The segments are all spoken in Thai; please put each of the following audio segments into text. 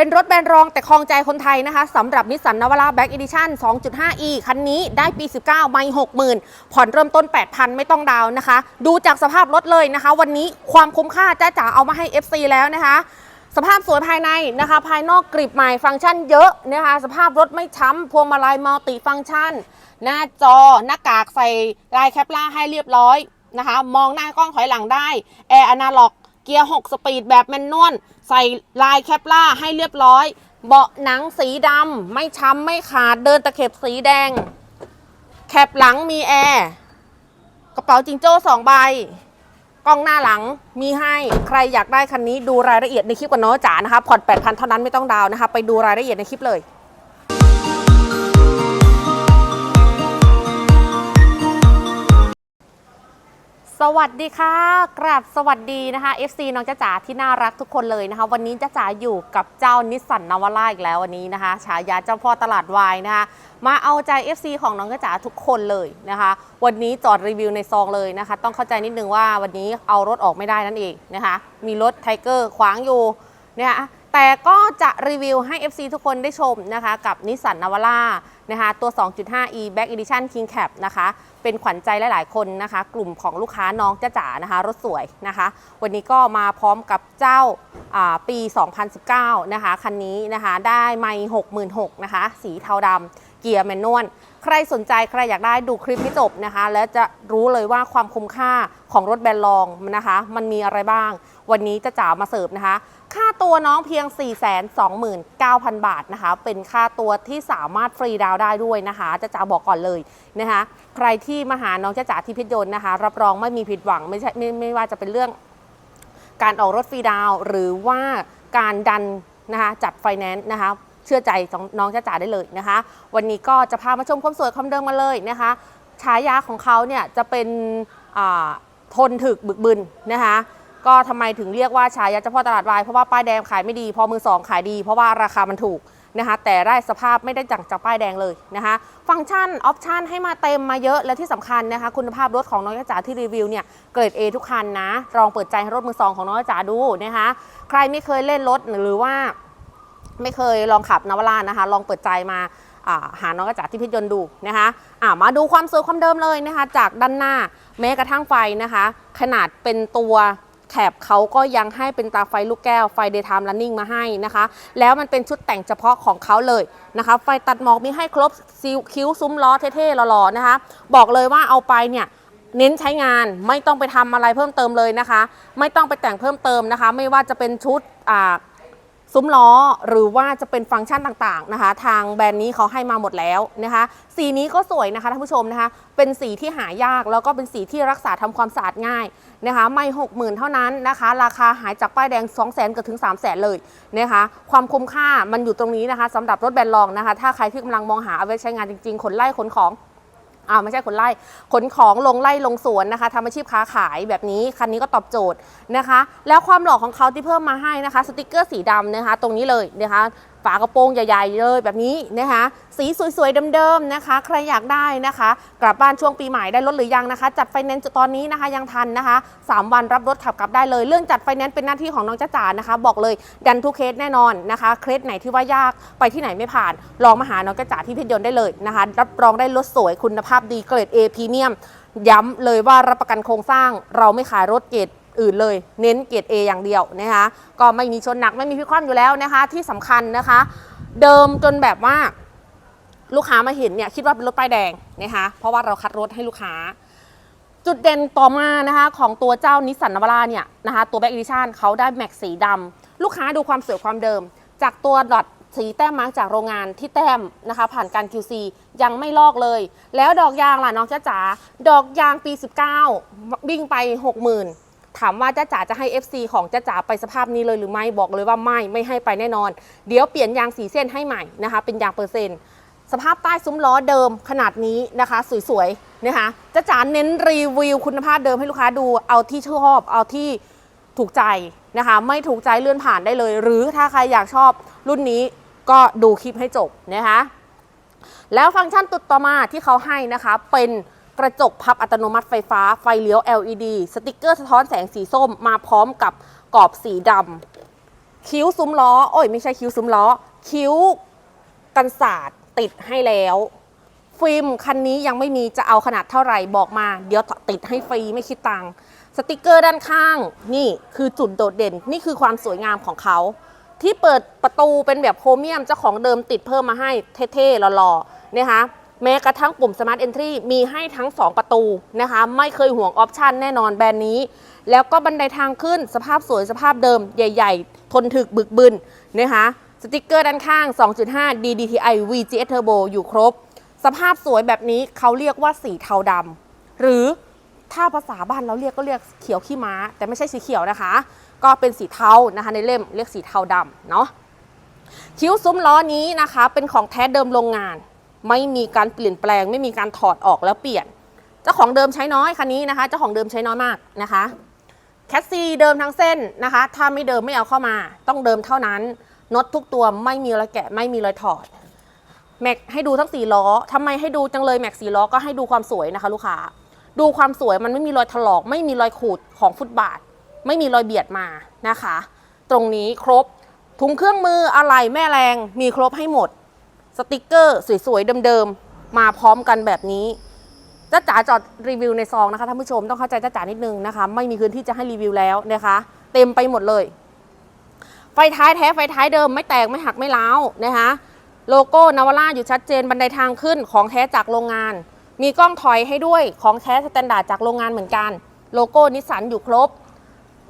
เป็นรถแบรนด์รองแต่คลองใจคนไทยนะคะสำหรับนิสสันนวาร่าแบ็กอีดิชั่น 2.5e คันนี้ได้ปี 19 ไม่60,000 ผ่อนเริ่มต้น 8,000 ไม่ต้องดาวน์นะคะ ดูจากสภาพรถเลยนะคะ วันนี้ความคุ้มค่าจ้าจ๋าเอามาให้ FC แล้วนะคะสภาพสวยภายในนะคะ ภายนอกกริบใหม่ฟังก์ชันเยอะนะคะ สภาพรถไม่ช้ำพวงมาลัยมัลติฟังก์ชัน หน้าจอหน้ากากใส่ลายแคปล่าให้เรียบร้อยนะคะ มองหน้ากล้องถอยหลังได้ แอร์อนาล็อก เกียร์ 6 สปีดแบบแมนนวลใส่ลายแคปล่าให้เรียบร้อย เบาะหนังสีดำไม่ช้ำไม่ขาดเดินตะเข็บสีแดง แคปหลังมีแอร์กระเป๋าจิงโจ้สองใบกล้องหน้าหลังมีให้ใครอยากได้คันนี้ดูรายละเอียดในคลิปกับน้องจ๋านะคะผ่อน8,000 เท่านั้นไม่ต้องดาวนะคะ ไปดูรายละเอียดในคลิปเลย สวัสดีค่ะกราบสวัสดีนะคะ FC น้องจ้าจ๋าที่น่ารักทุกคนเลยนะคะ วันนี้จ้าจ๋าอยู่กับเจ้านิสสันนาวาร่าอีกแล้ววันนี้นะคะฉายาเจ้าพ่อตลาดวายนะคะมาเอาใจ FC ของน้องจ้าจ๋าทุกคนเลยนะคะ วันนี้จอดรีวิวในซองเลยนะคะ ต้องเข้าใจนิดนึงว่าวันนี้เอารถออกไม่ได้นั่นเองนะคะ มีรถไทเกอร์ขวางอยู่นะคะ แต่ก็จะรีวิวให้ FC ทุกคนได้ชมนะคะกับนิสสันนาวาร่านะคะตัว 2.5e Back Edition King Cap นะคะ เป็นขวัญใจหลาย ๆ คนนะคะ กลุ่มของลูกค้าน้องจ้าจ๋านะคะ รถสวยนะคะ วันนี้ก็มาพร้อมกับเจ้าปี 2019 นะคะ คันนี้นะคะได้ไม่66,000นะคะ สีเทาดำเกียร์แมนนวลใครสนใจใครอยากได้ดูคลิปให้จบนะคะ แล้วจะรู้เลยว่าความคุ้มค่าของรถแบรนด์รองนะคะ มันมีอะไรบ้าง วันนี้จะจ๋ามาเสิร์ฟนะคะ ค่าตัวน้องเพียง 429,000 บาทนะคะ เป็นค่าตัวที่สามารถฟรีดาวได้ด้วยนะคะจะจ๋าบอกก่อนเลยนะคะ ใครที่มาหาน้องจ้าจ๋าที่พิจยนต์นะคะ รับรองไม่มีผิดหวังไม่ใช่ไม่ไม่ว่าจะเป็นเรื่อง การออกรถฟรีดาวหรือว่าการดันนะคะจัดไฟแนนซ์นะคะเชื่อใจน้องจ้าจ๋าได้เลยนะคะ วันนี้ก็จะพามาชมความสวยความเดิมมาเลยนะคะฉายาของเขาเนี่ยจะเป็นทนถึกบึกบึนนะคะ ก็ทำไมถึงเรียกว่าฉายาเจ้าพ่อตลาดวายเพราะว่าป้ายแดงขายไม่ดี พอมือสองขายดี เพราะว่าราคามันถูกนะคะแต่ได้สภาพไม่ได้จังจากป้ายแดงเลยนะคะฟังก์ชันออปชันให้มาเต็มมาเยอะและที่สำคัญนะคะ คุณภาพรถของน้องจ๋าที่รีวิวเนี่ยเกรด A ทุกคันนะลองเปิดใจรถมือสองของน้องจ๋าดูนะคะใครไม่เคยเล่นรถหรือว่าไม่เคยลองขับนวรานะคะ ลองเปิดใจมาหาน้องกระจาที่พิจยนต์ดูนะคะอ่ามาดูความสวยความเดิมเลยนะคะ จากด้านหน้าแม้กระทั่งไฟนะคะ ขนาดเป็นตัว แคบเขาก็ยังให้เป็นตาไฟลูกแก้วไฟเดย์ไทม์รันนิ่งมาให้นะคะ แล้วมันเป็นชุดแต่งเฉพาะของเขาเลยนะคะ ไฟตัดหมอกมีให้ครบซิลคิ้วซุ้มล้อเท่ๆหล่อๆนะคะ บอกเลยว่าเอาไปเนี่ยเน้นใช้งานไม่ต้องไปทำอะไรเพิ่มเติมเลยนะคะ ไม่ต้องไปแต่งเพิ่มเติมนะคะ ไม่ว่าจะเป็นชุดอ่า ซุ้มล้อหรือว่าจะเป็นฟังก์ชันต่างๆนะคะ ทางแบรนด์นี้เขาให้มาหมดแล้วนะคะ สีนี้ก็สวยนะคะท่านผู้ชมนะคะ เป็นสีที่หายากแล้วก็เป็นสีที่รักษาทำความสะอาดง่ายนะคะไม่หกหมื่นเท่านั้นนะคะ ราคาหายจากป้ายแดง 2 0 0 0 0 0กับถึง 3 0 0 0 0 0เลยนะคะ ความคุ้มค่ามันอยู่ตรงนี้นะคะสำหรับรถแบรนด์รองนะคะ ถ้าใครที่กำลังมองหาเอาไว้ใช้งานจริงๆขนไล่ขนของ อ่าไม่ใช่ขนไล่ขนของลงไล่ลงสวนนะคะทำอาชีพค้าขายแบบนี้คันนี้ก็ตอบโจทย์นะคะ แล้วความหล่อของเขาที่เพิ่มมาให้นะคะ สติกเกอร์สีดำนะคะ ตรงนี้เลยนะคะฝากระโปรงใหญ่ๆเลยแบบนี้นะคะ สีสวยๆเดิมๆนะคะ ใครอยากได้นะคะ กลับบ้านช่วงปีใหม่ได้รถหรือยังนะคะ จัดไฟแนนซ์ตอนนี้นะคะยังทันนะคะ 3 วันรับรถขับกลับได้เลย เรื่องจัดไฟแนนซ์เป็นหน้าที่ของน้องจ้าจ๋านะคะ บอกเลยดันทุกเคสแน่นอนนะคะเคสไหนที่ว่ายากไปที่ไหนไม่ผ่าน ลองมาหาน้องจ้าจ๋าที่เพชรยนต์ได้เลยนะคะ รับรองได้รถสวยคุณภาพดีเกรด A พรีเมียมย้ำเลยว่ารับประกันโครงสร้างเราไม่ขายรถเกรด อื่นเลย เน้นเกรด A อย่างเดียวนะคะก็ไม่มีชนหนักไม่มีพิกคว่ำอยู่แล้วนะคะ ที่สำคัญนะคะ เดิมจนแบบว่าลูกค้ามาเห็นเนี่ยคิดว่าเป็นรถป้ายแดงนะคะเพราะว่าเราคัดรถให้ลูกค้า จุดเด่นต่อมานะคะของตัวเจ้านิสสันนาวาร่าเนี่ยนะคะตัวแบ็กอีดิชันเขาได้แม็กสีดำลูกค้าดูความสวยความเดิม จากตัวดอทสีแต้มมาจากโรงงานที่แต้มนะคะ ผ่านการ QC ยังไม่ลอกเลย แล้วดอกยางล่ะน้องจ้าจ๋าดอกยางปี 19 วิ่งไป 60,000 ถามว่าจ้าจ๋าจะให้ FC ของจ้าจ๋าไปสภาพนี้เลยหรือไม่บอกเลยว่าไม่ไม่ให้ไปแน่นอน เดี๋ยวเปลี่ยนยางสีเส้นให้ใหม่นะคะ เป็นยางเปอร์เซ็นต์ สภาพใต้ซุ้มล้อเดิมขนาดนี้นะคะ สวยๆนะคะจะจ๋าเน้นรีวิวคุณภาพเดิมให้ลูกค้าดูเอาที่ชอบเอาที่ถูกใจนะคะ ไม่ถูกใจเลื่อนผ่านได้เลย หรือถ้าใครอยากชอบรุ่นนี้ก็ดูคลิปให้จบนะคะแล้วฟังก์ชันตุดต่อมาที่เขาให้นะคะเป็น กระจกพับอัตโนมัติไฟฟ้าไฟเลี้ยว LED สติกเกอร์สะท้อนแสงสีส้มมาพร้อมกับกรอบสีดำคิ้วซุ้มล้อ โอ้ยไม่ใช่คิ้วซุ้มล้อ คิ้วกันศาสตร์ติดให้แล้ว ฟิล์มคันนี้ยังไม่มีจะเอาขนาดเท่าไหร่บอกมา เดี๋ยวติดให้ฟรีไม่คิดตังค์สติกเกอร์ด้านข้างนี่คือจุดโดดเด่นนี่คือความสวยงามของเขาที่เปิดประตูเป็นแบบโครเมียมเจ้าของเดิมติดเพิ่มมาให้เท่ๆหล่อๆนะคะ แม้กระทั่งปุ่ม Smart Entry มีให้ทั้ง 2 ประตูนะคะ ไม่เคยห่วงออปชันแน่นอนแบรนด์นี้ แล้วก็บันไดทางขึ้นสภาพสวยสภาพเดิมใหญ่ ๆ ทนถึกบึกบึนนะคะสติกเกอร์ด้านข้าง 2.5 DDTI VGS Turbo อยู่ครบ สภาพสวยแบบนี้เขาเรียกว่าสีเทาดำหรือถ้าภาษาบ้านเราเรียกก็เรียกเขียวขี้ม้า แต่ไม่ใช่สีเขียวนะคะ ก็เป็นสีเทานะคะในเล่มเรียกสีเทาดำเนาะคิ้วซุ้มล้อนี้นะคะ เป็นของแท้เดิมโรงงาน ไม่มีการเปลี่ยนแปลง ไม่มีการถอดออกแล้วเปลี่ยน เจ้าของเดิมใช้น้อยคันนี้นะคะ เจ้าของเดิมใช้น้อยมากนะคะแคสซีเดิมทั้งเส้นนะคะ ถ้าไม่เดิมไม่เอาเข้ามา ต้องเดิมเท่านั้นน็อตทุกตัวไม่มีรอยแกะไม่มีรอยถอดแม็กให้ดูทั้งสี่ล้อทำไมให้ดูจังเลยแม็กสี่ล้อก็ให้ดูความสวยนะคะ ลูกค้าดูความสวยมันไม่มีรอยถลอก ไม่มีรอยขูดของฟุตบาท ไม่มีรอยเบียดมานะคะ ตรงนี้ครบถุงเครื่องมืออะไรแม่แรงมีครบให้หมด สติกเกอร์สวยๆเดิมๆมาพร้อมกันแบบนี้จ้าจ๋าจอดรีวิวในซองนะคะท่านผู้ชมต้องเข้าใจจ้าจ๋านิดนึงนะคะ ไม่มีพื้นที่จะให้รีวิวแล้วนะคะ เต็มไปหมดเลย ไฟท้ายแท้ไฟท้ายเดิมไม่แตกไม่หักไม่ร้าวนะคะโลโก้นาวาร่าอยู่ชัดเจนบันไดทางขึ้นของแท้จากโรงงาน มีกล้องถอยให้ด้วยของแท้สแตนดาร์ดจากโรงงานเหมือนกัน โลโก้นิสสันอยู่ครบ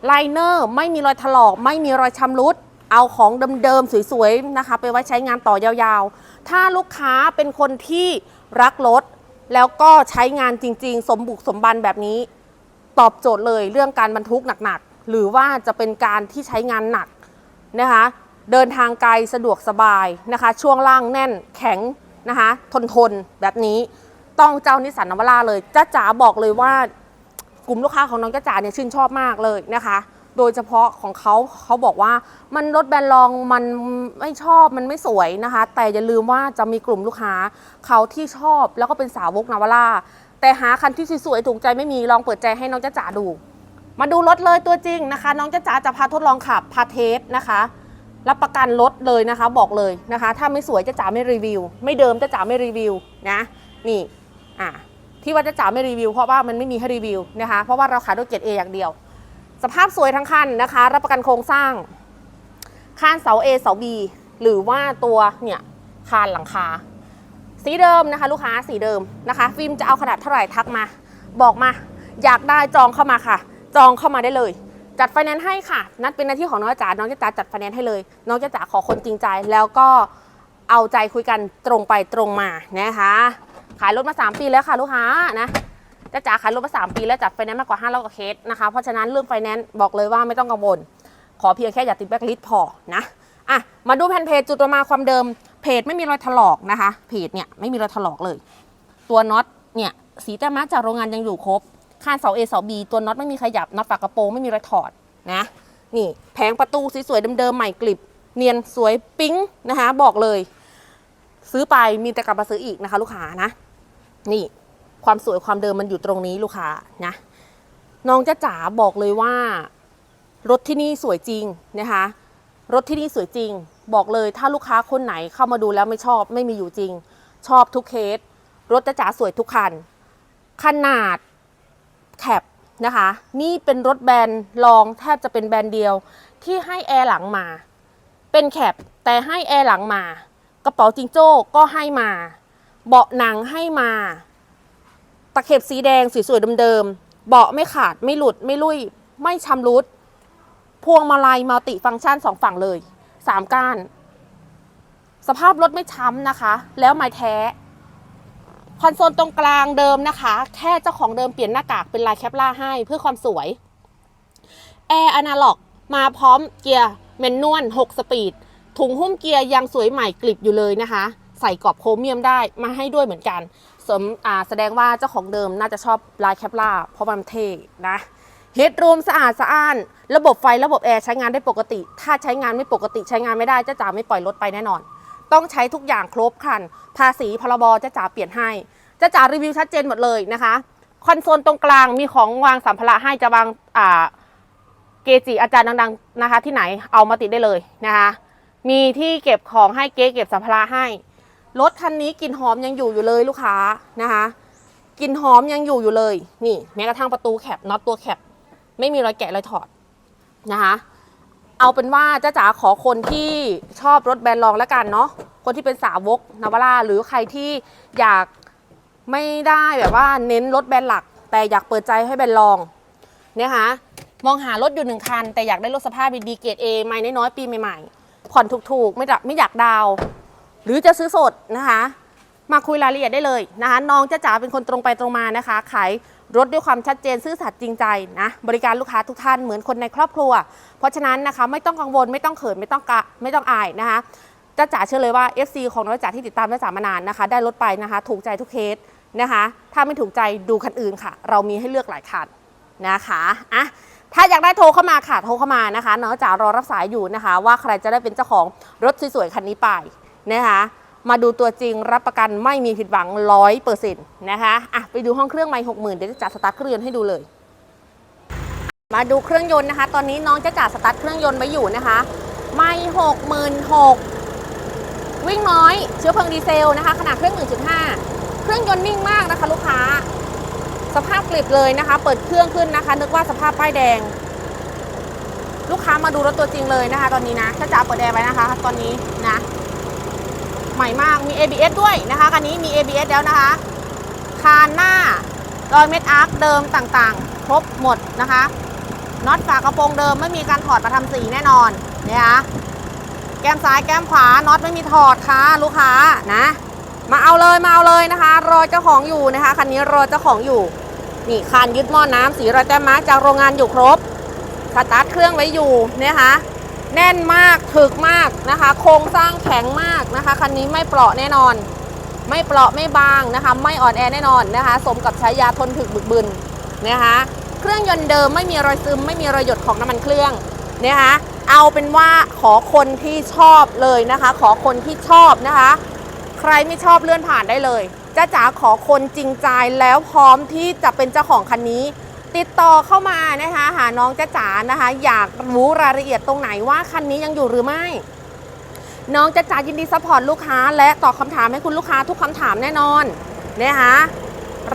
ไลเนอร์ไม่มีรอยถลอก ไม่มีรอยชำรุดเอาของเดิมๆสวยๆนะคะ ไปไว้ใช้งานต่อยาวๆ ถ้าลูกค้าเป็นคนที่รักรถ แล้วก็ใช้งานจริง ๆ สมบุกสมบันแบบนี้ ตอบโจทย์เลยเรื่องการบรรทุกหนักๆ หรือว่าจะเป็นการที่ใช้งานหนักนะคะ เดินทางไกลสะดวกสบายนะคะ ช่วงล่างแน่นแข็งนะคะ ทนทนแบบนี้ต้องเจ้านิสสันนวาราเลยจ้าจ๋าบอกเลยว่ากลุ่มลูกค้าของน้องจ้าจ๋าเนี่ยชื่นชอบมากเลยนะคะ โดยเฉพาะของเขาเขาบอกว่ามันรถแบรนด์รองมันไม่ชอบมันไม่สวยนะคะ แต่อย่าลืมว่าจะมีกลุ่มลูกค้าเขาที่ชอบแล้วก็เป็นสาวกนาวาร่าแต่หาคันที่สวยๆถูกใจไม่มีลองเปิดใจให้น้องจ้าจ๋าดู มาดูรถเลยตัวจริงนะคะ น้องจ้าจ๋าจะพาทดลองขับพาเทสนะคะรับประกันรถเลยนะคะบอกเลยนะคะ ถ้าไม่สวยจ้าจ๋าไม่รีวิว ไม่เดิมจ้าจ๋าไม่รีวิวนะนี่อะที่ว่าจะจ๋าไม่รีวิวเพราะว่ามันไม่มีให้รีวิวนะคะเพราะว่าเราขายรถเกรด A อย่างเดียว สภาพสวยทั้งคันนะคะ รับประกันโครงสร้าง คานเสา A เสา B หรือว่าตัวเนี่ยคานหลังคา สีเดิมนะคะ ลูกค้าสีเดิมนะคะ ฟิล์มจะเอาขนาดเท่าไหร่ทักมา บอกมา อยากได้จองเข้ามาค่ะ จองเข้ามาได้เลย จัดไฟแนนซ์ให้ค่ะ นัดเป็นหน้าที่ของน้องจ๋าน้องจ๋าจัดไฟแนนซ์ให้เลย น้องจ๋าขอคนจริงใจ แล้วก็เอาใจคุยกันตรงไปตรงมานะคะขายรถมา 3 ปีแล้วค่ะลูกค้านะ จ้าจ๋าขายรถมา 3 ปีแล้วจัดไฟแนนซ์มากกว่า5 0 0กว่าเคสนะคะ เพราะฉะนั้นเรื่องไฟแนนซ์บอกเลยว่าไม่ต้องกังวล ขอเพียงแค่อย่าติดแบ็คลิสต์พอนะอะมาดูแผ่นเพจจุดประมาความเดิมเพจไม่มีรอยถลอกนะคะเพจเนี่ยไม่มีรอยถลอกเลย ตัวน็อตเนี่ยสีแต้มมาจากโรงงานยังอยู่ครบข้างเสา A เสา B ตัวน็อตไม่มีขยับน็อตฝากระโปรงไม่มีรอยถอดนะนี่แผงประตูสวยๆเดิมๆใหม่กลิบ เนียนสวยปิ๊งนะคะ บอกเลย ซื้อไปมีแต่กลับมาซื้ออีกนะคะ ลูกค้านะ นี่ ความสวยความเดิมมันอยู่ตรงนี้ลูกค้านะน้องจ้าจ๋าบอกเลยว่า รถที่นี่สวยจริงนะคะ รถที่นี่สวยจริง บอกเลยถ้าลูกค้าคนไหนเข้ามาดูแล้วไม่ชอบไม่มีอยู่จริง ชอบทุกเคส รถจ้าจ๋าสวยทุกคัน ขนาดแคปนะคะ นี่เป็นรถแบรนด์รองแทบจะเป็นแบรนด์เดียว ที่ให้แอร์หลังมา เป็นแคปแต่ให้แอร์หลังมา กระเป๋าจิงโจ้ก็ให้มา เบาะหนังให้มา เข็บสีแดงสวยๆเดิมๆเบาะไม่ขาดไม่หลุดไม่ลุย ไม่ชำรุด พวงมาลัยมัลติฟังก์ชันสองฝั่งเลยสามก้าน สภาพรถไม่ช้ำนะคะ แล้วไม้แท้คอนโซลตรงกลางเดิมนะคะ แค่เจ้าของเดิมเปลี่ยนหน้ากากเป็นลายแคปล่าให้เพื่อความสวยแอร์อนาล็อกมาพร้อมเกียร์แมนนวล6สปีด ถุงหุ้มเกียร์ยังสวยใหม่กลิบอยู่เลยนะคะ ใส่กรอบโครเมียมได้มาให้ด้วยเหมือนกันสมอ่าแสดงว่าเจ้าของเดิมน่าจะชอบลายแคปล่าเพราะมันเท่นะเฮดรูมสะอาดสะอ้าน ระบบไฟระบบแอร์ใช้งานได้ปกติ ถ้าใช้งานไม่ปกติใช้งานไม่ได้เจ้าจ๋าไม่ปล่อยรถไปแน่นอน ต้องใช้ทุกอย่างครบครัน ภาษีพรบเจ้าจ๋าเปลี่ยนให้เจ้าจ๋ารีวิวชัดเจนหมดเลยนะคะคอนโซลตรงกลางมีของวางสัมภาระให้จะวางอ่าเกจิอาจารย์ดังๆนะคะ ที่ไหนเอามาติดได้เลยนะคะ มีที่เก็บของให้เก๊เก็บสัมภาระให้ รถคันนี้กลิ่นหอมยังอยู่อยู่เลยลูกค้านะคะกลิ่นหอมยังอยู่อยู่เลย นี่แม้กระทั่งประตูแคปน็อตตัวแคปไม่มีรอยแกะรอยถอดนะคะเอาเป็นว่าจ้าจ๋าขอคนที่ชอบรถแบรนด์รองแล้วกันเนาะคนที่เป็นสาวกนาวาร่าหรือใครที่อยากไม่ได้แบบว่าเน้นรถแบรนด์หลัก แต่อยากเปิดใจให้แบรนด์รองนะคะมองหารถอยู่หนึ่งคัน แต่อยากได้รถสภาพดีเกรดเอไม่น้อยๆปีใหม่ๆผ่อนถูกๆ ไม่ไม่อยากดาว หรือจะซื้อสดนะคะ มาคุยรายละเอียดได้เลยนะคะ น้องจ้าจ๋าเป็นคนตรงไปตรงมานะคะ ขายรถด้วยความชัดเจนซื่อสัตย์จริงใจนะ บริการลูกค้าทุกท่านเหมือนคนในครอบครัว เพราะฉะนั้นนะคะไม่ต้องกังวลไม่ต้องเขินไม่ต้องกะไม่ต้องอายนะคะจ้าจ๋าเชื่อเลยว่า FC ของน้องจ้าจ๋าที่ติดตามจ้าจ๋ามานานนะคะ ได้รถไปนะคะ ถูกใจทุกเคสนะคะ ถ้าไม่ถูกใจดูคันอื่นค่ะ เรามีให้เลือกหลายคันนะคะอะถ้าอยากได้โทรเข้ามาค่ะโทรเข้ามานะคะน้องจ๋ารอรับสายอยู่นะคะ ว่าใครจะได้เป็นเจ้าของรถสวยๆคันนี้ไป นะคะมาดูตัวจริงรับประกันไม่มีผิดหวังร้อยเปอร์เซ็นต์นะคะอะไปดูห้องเครื่องไม่หกหมื่นเดี๋ยวจะจัดสตาร์ทเครื่องยนต์ให้ดูเลย มาดูเครื่องยนต์นะคะ ตอนนี้น้องจะจัดสตาร์ทเครื่องยนต์ไว้อยู่นะคะ ไม่หกหมื่นหกวิ่งน้อยเชื้อเพลิงดีเซลนะคะขนาดเครื่อง1.5เครื่องยนต์นิ่งมากนะคะ ลูกค้า สภาพกริบเลยนะคะ เปิดเครื่องขึ้นนะคะ นึกว่าสภาพป้ายแดง ลูกค้ามาดูรถตัวจริงเลยนะคะ ตอนนี้นะถ้าจะเปิดแอร์ไว้นะคะ ตอนนี้นะ ใหม่มากมี ABS ด้วยนะคะคันนี้มี ABS แล้วนะคะคานหน้ารอยเม็ดอาร์คเดิมต่างๆ ครบหมดนะคะน็อตฝากระโปรงเดิมไม่มีการถอดมาทำสีแน่นอนนะคะแก้มซ้ายแก้มขวาน็อตไม่มีถอดค่ะลูกค้านะ มาเอาเลยมาเอาเลยนะคะ รอเจ้าของอยู่นะคะคันนี้รอเจ้าของอยู่นี่คานยึดหม้อน้ำสีรอยแต้มมารจากโรงงานอยู่ครบสตาร์ทเครื่องไว้อยู่นะคะ แน่นมากถึกมากนะคะ โครงสร้างแข็งมากนะคะคันนี้ไม่เปราะแน่นอน ไม่เปราะไม่บางนะคะ ไม่อ่อนแอแน่นอนนะคะ สมกับใช้ยาทนถึกบึกบึนนะคะ เครื่องยนต์เดิมไม่มีรอยซึม ไม่มีรอยหยดของน้ำมันเครื่องนะคะ เอาเป็นว่าขอคนที่ชอบเลยนะคะ ขอคนที่ชอบนะคะ ใครไม่ชอบเลื่อนผ่านได้เลยจ้าจ๋าขอคนจริงใจแล้วพร้อมที่จะเป็นเจ้าของคันนี้ ติดต่อเข้ามานะคะหาน้องจ้าจ๋านะคะ อยากรู้รายละเอียดตรงไหนว่าคันนี้ยังอยู่หรือไม่ น้องจ้าจ๋ายินดีซัพพอร์ตลูกค้า และตอบคำถามให้คุณลูกค้าทุกคำถามแน่นอนนะคะ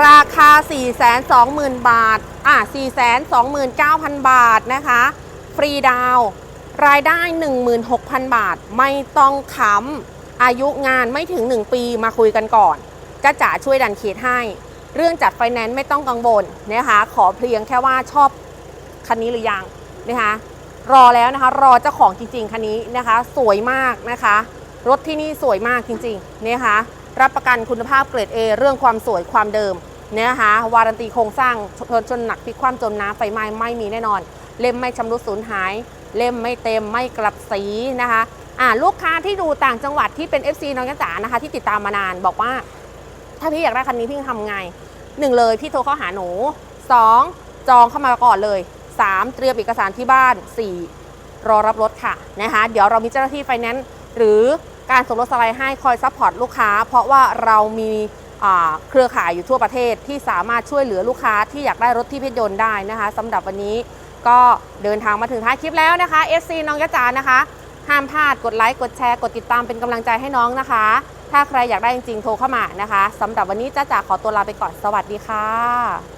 ราคา 420,000 บาท อะ 429,000 บาทนะคะ ฟรีดาว รายได้ 16,000 บาท ไม่ต้องค้ำอายุงานไม่ถึง 1 ปีมาคุยกันก่อนจ้าจ๋าช่วยดันเคสให้ เรื่องจัดไฟแนนซ์ไม่ต้องกังวลนะคะขอเพียงแค่ว่าชอบคันนี้หรือยังนะคะรอแล้วนะคะ รอเจ้าของจริง ๆคันนี้นะคะ สวยมากนะคะ รถที่นี่สวยมากจริงๆนะคะรับประกันคุณภาพเกรด A เรื่องความสวยความเดิมนะคะวารันตีโครงสร้างชนชนหนักพลิกคว่ำจมน้ำไฟไหม้ไม่มีแน่นอน เล่มไม่ชำรุดสูญหาย เล่มไม่เต็มไม่กลับสีนะคะอ่าลูกค้าที่ดูต่างจังหวัดที่เป็น FC น้องจ๋านะคะ ที่ติดตามมานานบอกว่า ถ้าพี่อยากได้คันนี้พี่ทำไง หนึ่งเลยพี่โทรเข้าหาหนูสองจองเข้ามาก่อนเลยสามเตรียมเอกสารที่บ้านสี่รอรับรถค่ะนะคะเดี๋ยวเรามีเจ้าหน้าที่ไฟแนนซ์หรือการส่งรถสไลด์ให้คอยซัพพอร์ตลูกค้า เพราะว่าเรามีเครือข่ายอยู่ทั่วประเทศที่สามารถช่วยเหลือลูกค้าที่อยากได้รถที่พชรยนต์ได้นะคะสำหรับวันนี้ก็เดินทางมาถึงท้ายคลิปแล้วนะคะ FC น้องยะจานะคะ ห้ามพลาดกดไลค์กดแชร์กดติดตามเป็นกำลังใจให้น้องนะคะ ถ้าใครอยากได้จริงๆ โทรเข้ามานะคะสำหรับวันนี้จ้าจ๋าขอตัวลาไปก่อนสวัสดีค่ะ